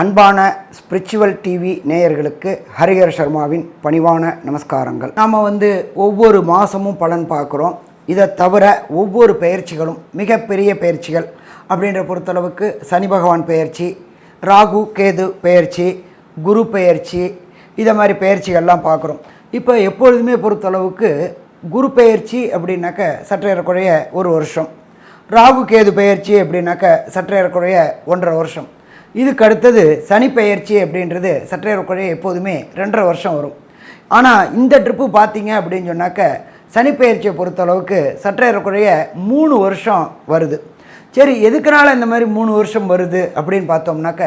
அன்பான spiritual TV நேயர்களுக்கு ஹரிஹர சர்மாவின் பணிவான நமஸ்காரங்கள். நாம் வந்து ஒவ்வொரு மாதமும் பலன் பார்க்குறோம். இதை தவிர ஒவ்வொரு பயிற்சிகளும் மிகப்பெரிய பயிற்சிகள் அப்படின்ற பொறுத்தளவுக்கு சனி பகவான் பெயர்ச்சி ராகு கேது பெயர்ச்சி குரு பெயர்ச்சி இதை மாதிரி பெயர்ச்சிகள்லாம் பார்க்குறோம். இப்போ எப்பொழுதுமே பொறுத்தளவுக்கு குரு பெயர்ச்சி அப்படின்னாக்க சற்றேறக்குறைய ஒரு வருஷம். ராகு கேது பெயர்ச்சி அப்படின்னாக்க சற்றேறக்குறைய ஒன்றரை வருஷம். இதுக்கு அடுத்தது சனி பெயர்ச்சி அப்படின்றது சற்றேறக்குறைய எப்போதுமே ரெண்டரை வருஷம் வரும். ஆனால் இந்த ட்ரிப்பு பார்த்தீங்க அப்படின்னு சொன்னாக்க சனி பெயர்ச்சியை பொறுத்தளவுக்கு சற்றேறக்குறைய மூணு வருஷம் வருது. சரி எதுக்குனால இந்த மாதிரி மூணு வருஷம் வருது அப்படின்னு பார்த்தோம்னாக்க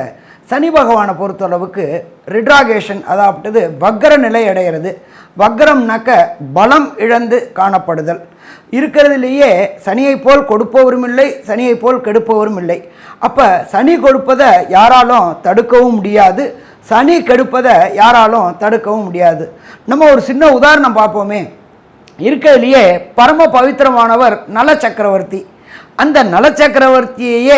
சனி பகவானை பொறுத்தளவுக்கு ரிட்ராகேஷன் அதாவது வக்கர நிலை அடைகிறது. வக்கரம்னாக்க பலம் இழந்து காணப்படுதல். இருக்கிறதுலேயே சனியை போல் கொடுப்பவரும் இல்லை சனியை போல் கெடுப்பவரும் இல்லை. அப்போ சனி கொடுப்பதை யாராலும் தடுக்கவும் முடியாது. சனி கெடுப்பதை யாராலும் தடுக்கவும் முடியாது. நம்ம ஒரு சின்ன உதாரணம் பார்ப்போமே. இருக்கிறதுலையே பரம பவித்திரமானவர் நல சக்கரவர்த்தி அந்த நல சக்கரவர்த்தியையே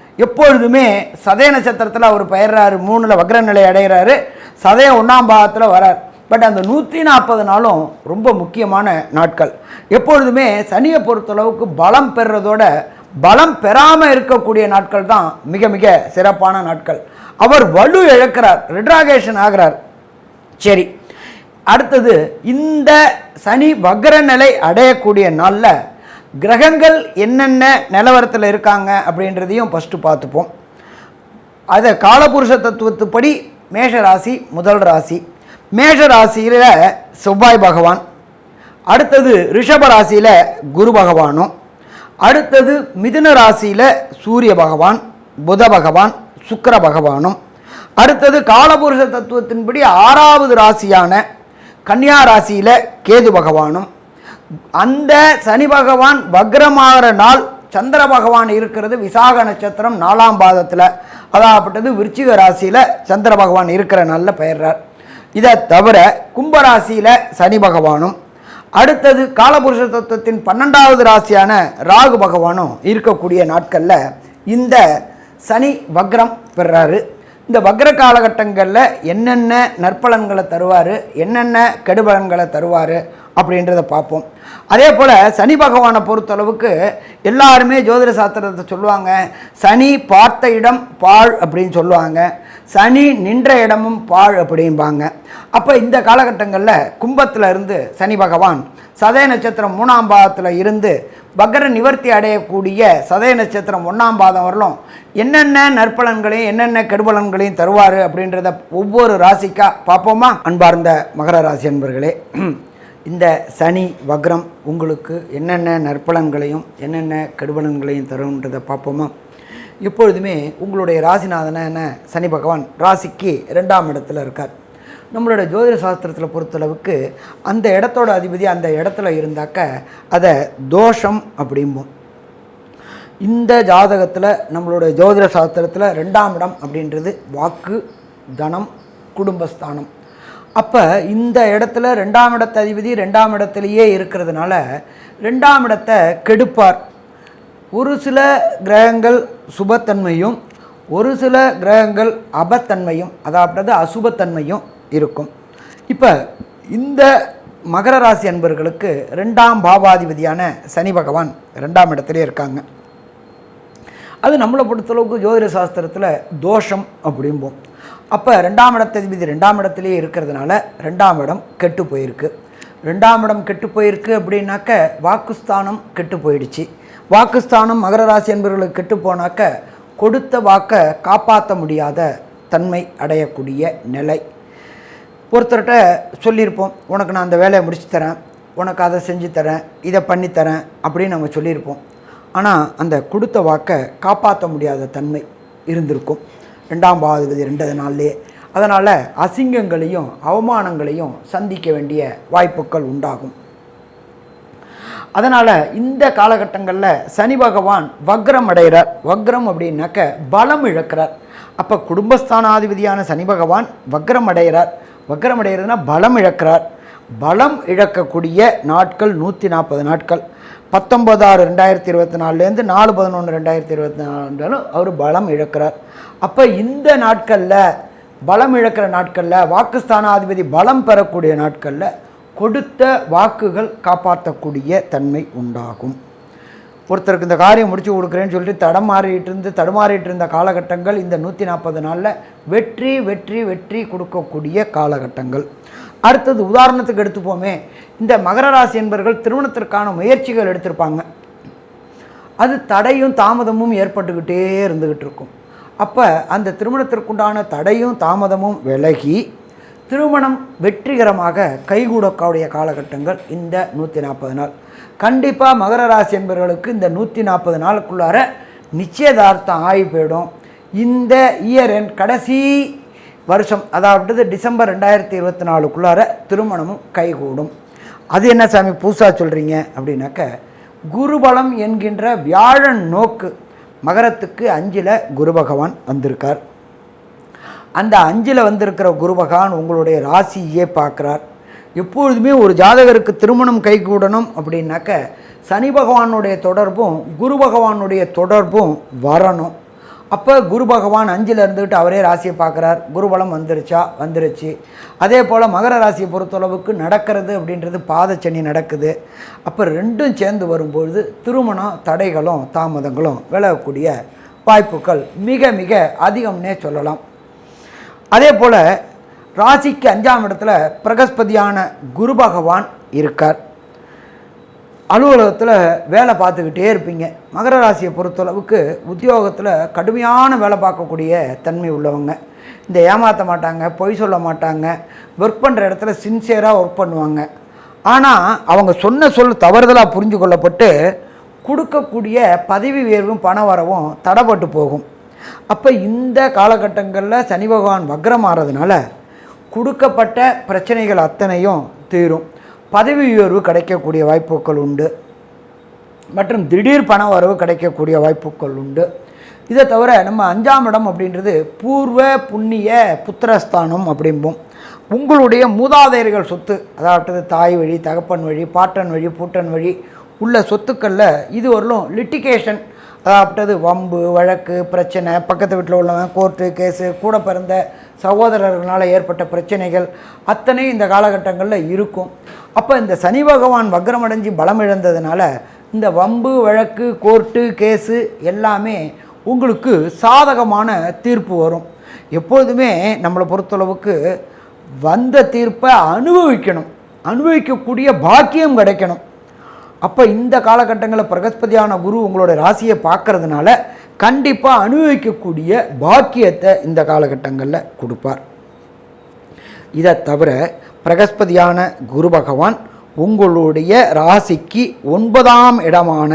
எப்பொழுதுமே சதய நட்சத்திரத்தில் அவர் பயிர்றாரு மூணில் வக்ர நிலை அடைகிறாரு சதய ஒன்றாம் பாகத்தில் வரார். பட் அந்த நூற்றி நாற்பது நாளும் ரொம்ப முக்கியமான நாட்கள். எப்பொழுதுமே சனியை பொறுத்தளவுக்கு பலம் பெறுறதோட பலம் பெறாமல் இருக்கக்கூடிய நாட்கள் தான் மிக மிக சிறப்பான நாட்கள். அவர் வலு இழக்கிறார் ரிட்ராகேஷன் ஆகிறார். சரி அடுத்தது இந்த சனி வக்ர நிலை அடையக்கூடிய நாளில் கிரகங்கள் என்னென்ன நிலவரத்தில் இருக்காங்க அப்படின்றதையும் ஃபஸ்ட்டு பார்த்துப்போம். அதை காலபுருஷ தத்துவத்துப்படி மேஷ ராசி முதல் ராசி. மேஷ ராசியில் செவ்வாய் பகவான். அடுத்தது ரிஷப ராசியில் குரு பகவானும். அடுத்தது மிதுன ராசியில் சூரிய பகவான் புத பகவான் சுக்கர பகவானும். அடுத்தது காலபுருஷ தத்துவத்தின்படி ஆறாவது ராசியான கன்னியா ராசியில் கேது பகவானும். அந்த சனி பகவான் வக்ரமாகிற நாள் சந்திர பகவான் இருக்கிறது விசாக நட்சத்திரம் நாலாம் பாதத்தில். அதாகப்பட்டது விருச்சிக ராசியில் சந்திர பகவான் இருக்கிற நாளில் பெயர்றார். இதை தவிர கும்பராசியில் சனி பகவானும் அடுத்தது காலபுருஷ தத்துவத்தின் பன்னெண்டாவது ராசியான ராகு பகவானும் இருக்கக்கூடிய நாட்களில் இந்த சனி வக்ரம் பெறாரு. இந்த வக்ர காலகட்டங்களில் என்னென்ன நற்பலன்களை தருவார் என்னென்ன கெடுபலன்களை தருவார் அப்படின்றத பார்ப்போம். அதே போல் சனி பகவானை பொறுத்தளவுக்கு எல்லாருமே ஜோதிட சாஸ்திரத்தை சொல்லுவாங்க. சனி பார்த்த இடம் பாழ் அப்படின்னு சொல்லுவாங்க. சனி நின்ற இடமும் பாழ் அப்படிம்பாங்க. அப்போ இந்த காலகட்டங்களில் கும்பத்தில் இருந்து சனி பகவான் சதய நட்சத்திரம் மூணாம் பாதத்தில் இருந்து பக்ர நிவர்த்தி அடையக்கூடிய சதய நட்சத்திரம் ஒன்றாம் பாதம் வரலும் என்னென்ன நற்பலன்களையும் என்னென்ன கெடுபலன்களையும் தருவார் அப்படின்றத ஒவ்வொரு ராசிக்காக பார்ப்போமா? அன்பார்ந்த மகர ராசி அன்பர்களே இந்த சனி வக்ரம் உங்களுக்கு என்னென்ன நற்பலன்களையும் என்னென்ன கெடுபலன்களையும் தரும்ன்றதை பார்ப்போமா? எப்பொழுதுமே உங்களுடைய ராசிநாதன சனி பகவான் ராசிக்கு ரெண்டாம் இடத்துல இருக்கார். நம்மளோட ஜோதிட சாஸ்திரத்தில் பொறுத்தளவுக்கு அந்த இடத்தோட அதிபதி அந்த இடத்துல இருந்தாக்க அதை தோஷம் அப்படிம்போம் இந்த ஜாதகத்தில் நம்மளோட ஜோதிட சாஸ்திரத்தில் ரெண்டாம் இடம் அப்படின்றது வாக்கு தனம் குடும்பஸ்தானம். அப்போ இந்த இடத்துல ரெண்டாம் இடத்த அதிபதி ரெண்டாம் இடத்துலையே இருக்கிறதுனால ரெண்டாம் இடத்தை கெடுப்பார். ஒரு சில கிரகங்கள் சுபத்தன்மையும் ஒரு சில கிரகங்கள் அபத்தன்மையும் அதாவது அசுபத்தன்மையும் இருக்கும். இப்போ இந்த மகர ராசி அன்பர்களுக்கு ரெண்டாம் பாவாதிபதியான சனி பகவான் ரெண்டாம் இடத்துலேயே இருக்காங்க. அது நம்மளை பொறுத்தளவுக்கு ஜோதிட சாஸ்திரத்தில் தோஷம் அப்படிம்போம். அப்போ ரெண்டாம் இடத்ததிபதி ரெண்டாம் இடத்துலையே இருக்கிறதுனால ரெண்டாம் இடம் கெட்டு போயிருக்கு. ரெண்டாம் இடம் கெட்டு போயிருக்கு அப்படின்னாக்க வாக்குஸ்தானம் கெட்டு போயிடுச்சு. வாக்குஸ்தானம் மகர ராசி என்பவர்களுக்கு கெட்டு போனாக்க கொடுத்த வாக்கை காப்பாற்ற முடியாத தன்மை அடையக்கூடிய நிலை. ஒருத்தர்கிட்ட சொல்லியிருப்போம் உனக்கு நான் அந்த வேலையை முடிச்சு தரேன் உனக்கு அதை செஞ்சு தரேன் இதை பண்ணித்தரேன் அப்படின்னு நம்ம சொல்லியிருப்போம். ஆனால் அந்த கொடுத்த வாக்கை காப்பாற்ற முடியாத தன்மை இருந்திருக்கும். ரெண்டாம் பாவதிபதி ரெண்டாவது நாள்லேயே அதனால் அசிங்கங்களையும் அவமானங்களையும் சந்திக்க வேண்டிய வாய்ப்புகள் உண்டாகும். அதனால் இந்த காலகட்டங்களில் சனி பகவான் வக்ரம் அடைகிறார். வக்ரம் அப்படின்னாக்க பலம் இழக்கிறார். அப்போ குடும்பஸ்தானாதிபதியான சனி பகவான் வக்ரம் அடைகிறார். வக்கரம் அடைகிறதுனா பலம் இழக்கிறார். பலம் இழக்கக்கூடிய நாட்கள் நூற்றி நாற்பது நாட்கள். பத்தொன்பது ஆறு ரெண்டாயிரத்தி இருபத்தி நாலுலேருந்து நாலு பதினொன்று ரெண்டாயிரத்தி இருபத்தி நாலுன்றாலும் அவர் பலம் இழக்கிறார். அப்போ இந்த நாட்களில் பலம் இழக்கிற நாட்களில் வாக்குஸ்தானாதிபதி பலம் பெறக்கூடிய நாட்களில் கொடுத்த வாக்குகள் காப்பாற்றக்கூடிய தன்மை உண்டாகும். ஒருத்தருக்கு இந்த காரியம் முடிச்சு கொடுக்குறேன்னு சொல்லிட்டு தடமாறிட்டு இருந்து தடுமாறிட்டு இருந்த காலகட்டங்கள் இந்த நூற்றி நாற்பது நாளில் வெற்றி வெற்றி வெற்றி கொடுக்கக்கூடிய காலகட்டங்கள். அடுத்தது உதாரணத்துக்கு எடுத்துப்போமே. இந்த மகர ராசி என்பவர்கள் திருமணத்திற்கான முயற்சிகள் எடுத்திருப்பாங்க. அது தடையும் தாமதமும் ஏற்பட்டுக்கிட்டே இருந்துக்கிட்டு இருக்கும். அப்போ அந்த திருமணத்திற்குண்டான தடையும் தாமதமும் விலகி திருமணம் வெற்றிகரமாக கைகூடக்கூடிய காலகட்டங்கள் இந்த நூற்றி நாற்பது நாள். கண்டிப்பாக மகர ராசி என்பவர்களுக்கு இந்த நூற்றி நாற்பது நாளுக்குள்ளார நிச்சயதார்த்தம் ஆகி போயிடும். இந்த இயர் என் கடைசி வருஷம் அதாவது டிசம்பர் ரெண்டாயிரத்தி இருபத்தி நாலுக்குள்ளார திருமணமும் கைகூடும். அது என்ன சாமி புதுசாக சொல்கிறீங்க அப்படின்னாக்க குருபலம் என்கின்ற வியாழன் நோக்கு மகரத்துக்கு அஞ்சில் குரு பகவான் வந்திருக்கார். அந்த அஞ்சில் வந்திருக்கிற குரு பகவான் உங்களுடைய ராசியே பார்க்குறார். எப்பொழுதுமே ஒரு ஜாதகருக்கு திருமணம் கைகூடணும் அப்படின்னாக்க சனி பகவானுடைய தொடர்பும் குரு பகவானுடைய தொடர்பும் வரணும். அப்போ குரு பகவான் அஞ்சில் இருந்துக்கிட்டு அவரே ராசியை பார்க்குறார். குருபலம் வந்துருச்சா? வந்துருச்சு. அதே போல் மகர ராசியை பொறுத்தளவுக்கு நடக்கிறது அப்படின்றது பாதச்சனி நடக்குது. அப்போ ரெண்டும் சேர்ந்து வரும்பொழுது திருமணம் தடைகளும் தாமதங்களும் விளையக்கூடிய வாய்ப்புகள் மிக மிக அதிகம்னே சொல்லலாம். அதே போல் ராசிக்கு அஞ்சாம் இடத்துல பிரகஸ்பதியான குரு பகவான் இருக்கார். அலுவலகத்தில் வேலை பார்த்துக்கிட்டே இருப்பீங்க. மகர ராசியை பொறுத்தளவுக்கு உத்தியோகத்தில் கடுமையான வேலை பார்க்கக்கூடிய தன்மை உள்ளவங்க. இந்த ஏமாற்ற மாட்டாங்க பொய் சொல்ல மாட்டாங்க ஒர்க் பண்ணுற இடத்துல சின்சியராக ஒர்க் பண்ணுவாங்க. ஆனால் அவங்க சொன்ன சொல் தவறுதலாக புரிஞ்சு கொள்ளப்பட்டு கொடுக்கக்கூடிய பதவி உயர்வும் பண வரவும் தடைப்பட்டு போகும். அப்போ இந்த காலகட்டங்களில் சனி பகவான் வக்ரம் ஆறதுனால கொடுக்கப்பட்ட பிரச்சனைகள் அத்தனையும் தீரும். பதவி உயர்வு கிடைக்கக்கூடிய வாய்ப்புகள் உண்டு. மற்றும் திடீர் பண வரவு கிடைக்கக்கூடிய வாய்ப்புகள் உண்டு. இதை தவிர நம்ம அஞ்சாம் இடம் அப்படின்றது பூர்வ புண்ணிய புத்திரஸ்தானம் அப்படிம்போம். உங்களுடைய மூதாதையர்கள் சொத்து அதாவது தாய் வழி தகப்பன் வழி பாட்டன் வழி பூட்டன் வழி உள்ள சொத்துக்களில் இது வரலும் லிட்டிகேஷன் அதாவது வம்பு வழக்கு பிரச்சனை பக்கத்து வீட்டில் உள்ளவன் கோர்ட்டு கேஸு கூட பிறந்த சகோதரர்களால் ஏற்பட்ட பிரச்சனைகள் அத்தனை இந்த காலகட்டங்களில் இருக்கும். அப்போ இந்த சனி பகவான் வக்ரமடைஞ்சு பலம் இழந்ததுனால இந்த வம்பு வழக்கு கோர்ட்டு கேஸு எல்லாமே உங்களுக்கு சாதகமான தீர்ப்பு வரும். எப்பொழுதுமே நம்மளை பொறுத்தளவுக்கு வந்த தீர்ப்பை அனுபவிக்கணும். அனுபவிக்கக்கூடிய பாக்கியம் கிடைக்கணும். அப்போ இந்த காலகட்டங்களில் பிரகஸ்பதியான குரு உங்களோட ராசியை பார்க்கறதுனால கண்டிப்பாக அனுபவிக்கக்கூடிய பாக்கியத்தை இந்த காலகட்டங்களில் கொடுப்பார். இதை தவிர பிரகஸ்பதியான குரு பகவான் உங்களுடைய ராசிக்கு ஒன்பதாம் இடமான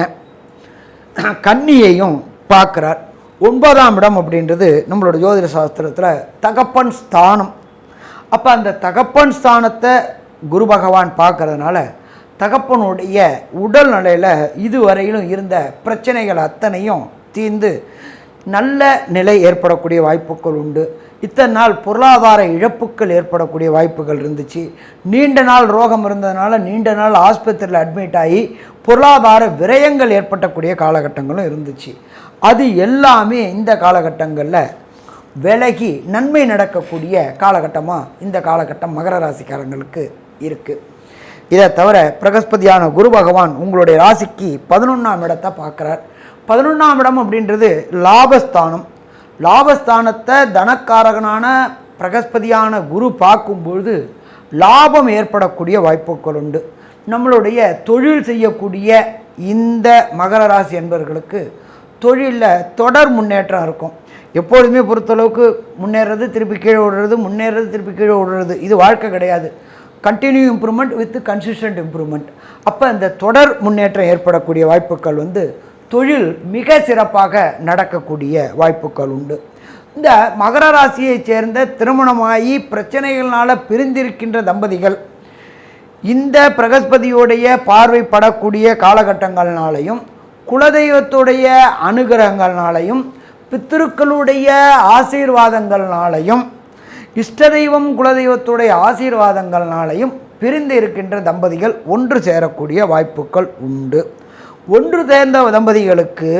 கன்னியையும் பார்க்குறார். ஒன்பதாம் இடம் அப்படின்றது நம்மளோட ஜோதிட சாஸ்திரத்தில் தகப்பன் ஸ்தானம். அப்போ அந்த தகப்பன் ஸ்தானத்தை குரு பகவான் பார்க்கறதுனால தகப்பனுடைய உடல் நிலையில் இதுவரையிலும் இருந்த பிரச்சனைகள் அத்தனையும் தீர்ந்து நல்ல நிலை ஏற்படக்கூடிய வாய்ப்புகள் உண்டு. இத்தனை நாள் பொருளாதார இழப்புகள் ஏற்படக்கூடிய வாய்ப்புகள் இருந்துச்சு. நீண்ட நாள் ரோகம் இருந்ததுனால நீண்ட நாள் ஆஸ்பத்திரியில் அட்மிட் ஆகி பொருளாதார விரயங்கள் ஏற்பட்டக்கூடிய காலகட்டங்களும் இருந்துச்சு. அது எல்லாமே இந்த காலகட்டங்களில் விலகி நன்மை நடக்கக்கூடிய காலகட்டமாக இந்த காலகட்டம் மகர ராசிக்காரங்களுக்கு இருக்குது இதை தவிர பிரகஸ்பதியான குரு பகவான் உங்களுடைய ராசிக்கு பதினொன்றாம் இடத்தை பார்க்குறார். பதினொன்றாம் இடம் அப்படின்றது லாபஸ்தானம். லாபஸ்தானத்தை தனக்காரகனான பிரகஸ்பதியான குரு பார்க்கும்பொழுது லாபம் ஏற்படக்கூடிய வாய்ப்புகள் உண்டு. நம்மளுடைய தொழில் செய்யக்கூடிய இந்த மகர ராசி என்பவர்களுக்கு தொழிலில் தொடர் முன்னேற்றம் இருக்கும். எப்பொழுதுமே பொறுத்தளவுக்கு முன்னேறது திருப்பி கீழே விடுறது முன்னேறது திருப்பி கீழே விடுறது இது வாழ்க்கை கிடையாது. Continue improvement with consistent improvement அப்போ இந்த தொடர் முன்னேற்றம் ஏற்படக்கூடிய வாய்ப்புகள் வந்து தொழில் மிக சிறப்பாக நடக்கக்கூடிய வாய்ப்புகள் உண்டு. இந்த மகர ராசியைச் சேர்ந்த திருமணமாகி பிரச்சனைகள்னால பிரிந்திருக்கின்ற தம்பதிகள் இந்த பிரகஸ்பதியுடைய பார்வைப்படக்கூடிய காலகட்டங்கள்னாலையும் குலதெய்வத்துடைய அனுகிரகங்கள்னாலையும் பித்திருக்களுடைய ஆசீர்வாதங்கள்னாலையும் இஷ்ட தெய்வம் குலதெய்வத்துடைய ஆசீர்வாதங்கள்னாலையும் பிரிந்து இருக்கின்ற தம்பதிகள் ஒன்று சேரக்கூடிய வாய்ப்புகள் உண்டு. ஒன்று சேர்ந்த தம்பதிகளுக்கு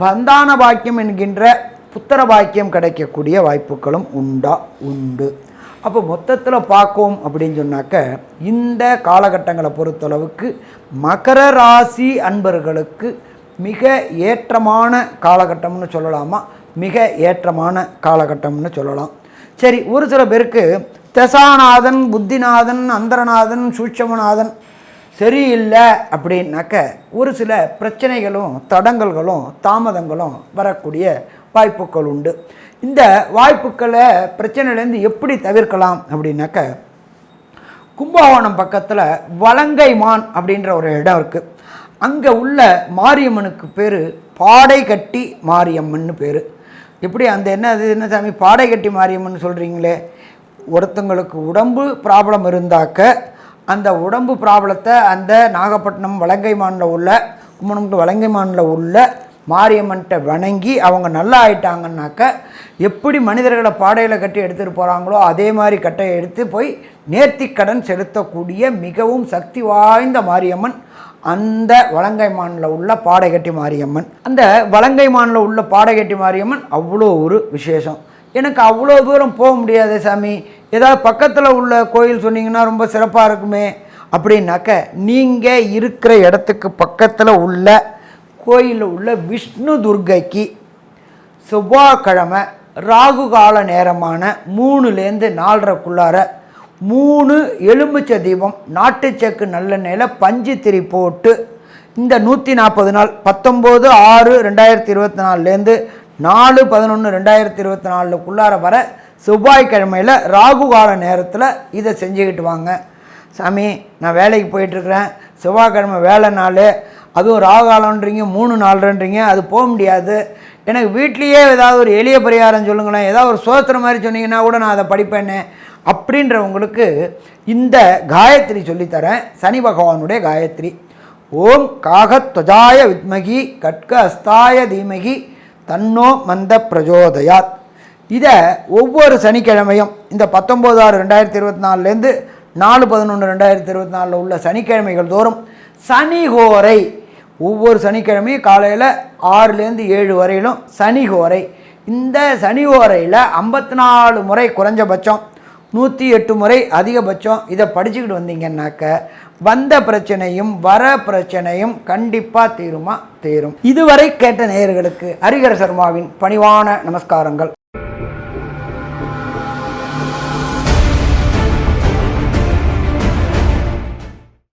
பந்தான பாக்கியம் என்கின்ற புத்திர பாக்கியம் கிடைக்கக்கூடிய வாய்ப்புகளும் உண்டா? உண்டு. அப்போ மொத்தத்தில் பார்க்கோம் அப்படின்னு சொன்னாக்க இந்த காலகட்டங்களை பொறுத்தளவுக்கு மகர ராசி அன்பர்களுக்கு மிக ஏற்றமான காலகட்டம்னு சொல்லலாமா? மிக ஏற்றமான காலகட்டம்னு சொல்லலாம். சரி ஒரு சில பேருக்கு தசாநாதன் புத்திநாதன் அந்தரநாதன் சூட்சமநாதன் சரியில்லை அப்படின்னாக்க ஒரு சில பிரச்சனைகளும் தடங்கல்களும் தாமதங்களும் வரக்கூடிய வாய்ப்புகள் உண்டு. இந்த வாய்ப்புகளை பிரச்சனையிலேருந்து எப்படி தவிர்க்கலாம் அப்படின்னாக்க கும்பகோணம் பக்கத்தில் வலங்கைமான் அப்படின்ற ஒரு இடம் இருக்குது அங்கே உள்ள மாரியம்மனுக்கு பேர் பாடை கட்டி மாரியம்மன் பேர். எப்படி அந்த என்ன அது என்ன சாமி பாடை கட்டி மாரியம்மன் சொல்கிறீங்களே ஒருத்தங்களுக்கு உடம்பு ப்ராப்ளம் இருந்தாக்க அந்த உடம்பு ப்ராப்ளத்தை அந்த நாகப்பட்டினம் வலங்கைமானில் உள்ள கும்பகோணம் வலங்கைமானில் உள்ள மாரியம்மன்கிட்ட வணங்கி அவங்க நல்லா ஆயிட்டாங்கன்னாக்க எப்படி மனிதர்களை பாடையில் கட்டி எடுத்துகிட்டு போகிறாங்களோ அதே மாதிரி கட்டையை எடுத்து போய் நேர்த்திக்கடன் செலுத்தக்கூடிய மிகவும் சக்தி வாய்ந்த மாரியம்மன் அந்த வலங்கைமானில் உள்ள பாடைகட்டி மாரியம்மன் அந்த வலங்கைமானில் உள்ள பாடைகட்டி மாரியம்மன் அவ்வளோ ஒரு விசேஷம். எனக்கு அவ்வளோ தூரம் போக முடியாது சாமி. ஏதாவது பக்கத்தில் உள்ள கோயில் சொன்னீங்கன்னா ரொம்ப சிறப்பாக இருக்குமே. அப்படின்னாக்க நீங்கள் இருக்கிற இடத்துக்கு பக்கத்தில் உள்ள கோயிலில் உள்ள விஷ்ணு துர்க்கைக்கு செவ்வாய்க்கிழமை ராகு கால நேரமான மூணுலேருந்து நாலரைக்குள்ளார மூணு எலுமிச்சை தீபம் நாட்டுச்சக்கு நல்லெண்ணெயில் பஞ்சு திரி போட்டு இந்த நூற்றி நாற்பது நாள் பத்தொம்போது ஆறு ரெண்டாயிரத்தி இருபத்தி நாலுலேருந்து நாலு பதினொன்று ரெண்டாயிரத்தி இருபத்தி நாலுக்குள்ளார வர செவ்வாய்க்கிழமையில் ராகு கால நேரத்தில் இதை செஞ்சுக்கிட்டு வாங்க. சாமி நான் வேலைக்கு போயிட்டுருக்குறேன். செவ்வாய்க்கிழமை வேலை நாள். அதுவும் ராகாலன்றீங்க மூணு நாலுன்றீங்க அது போக முடியாது. எனக்கு வீட்லேயே ஏதாவது ஒரு எளிய பரிகாரம் சொல்லுங்களேன். ஏதாவது ஒரு சோத்திரம் மாதிரி சொன்னீங்கன்னா கூட நான் அதை படிப்பேனே அப்படின்றவங்களுக்கு இந்த காயத்ரி சொல்லித்தரேன். சனி பகவானுடைய காயத்ரி. ஓம் காகத்வஜாய வித்மகி கட்க அஸ்தாய தீமகி தன்னோ மந்த பிரஜோதயாத். இதை ஒவ்வொரு சனிக்கிழமையும் இந்த பத்தொம்போது ஆறு ரெண்டாயிரத்தி இருபத்தி நாலுலேருந்து நாலு பதினொன்று ரெண்டாயிரத்தி இருபத்தி நாலில் உள்ள சனிக்கிழமைகள் தோறும் சனிகோரை ஒவ்வொரு சனிக்கிழமையும் காலையில் ஆறுலேருந்து ஏழு வரையிலும் சனிகோரை இந்த சனிகோரையில் ஐம்பத்தி நாலு முறை குறைஞ்சபட்சம் நூற்றி எட்டு முறை அதிகபட்சம் இதை படிச்சுக்கிட்டு வந்தீங்கன்னாக்க வந்த பிரச்சனையும் வர பிரச்சனையும் கண்டிப்பாக தீருமா? தீரும். இதுவரை கேட்ட நேயர்களுக்கு ஹரிகர சர்மாவின் பணிவான நமஸ்காரங்கள்.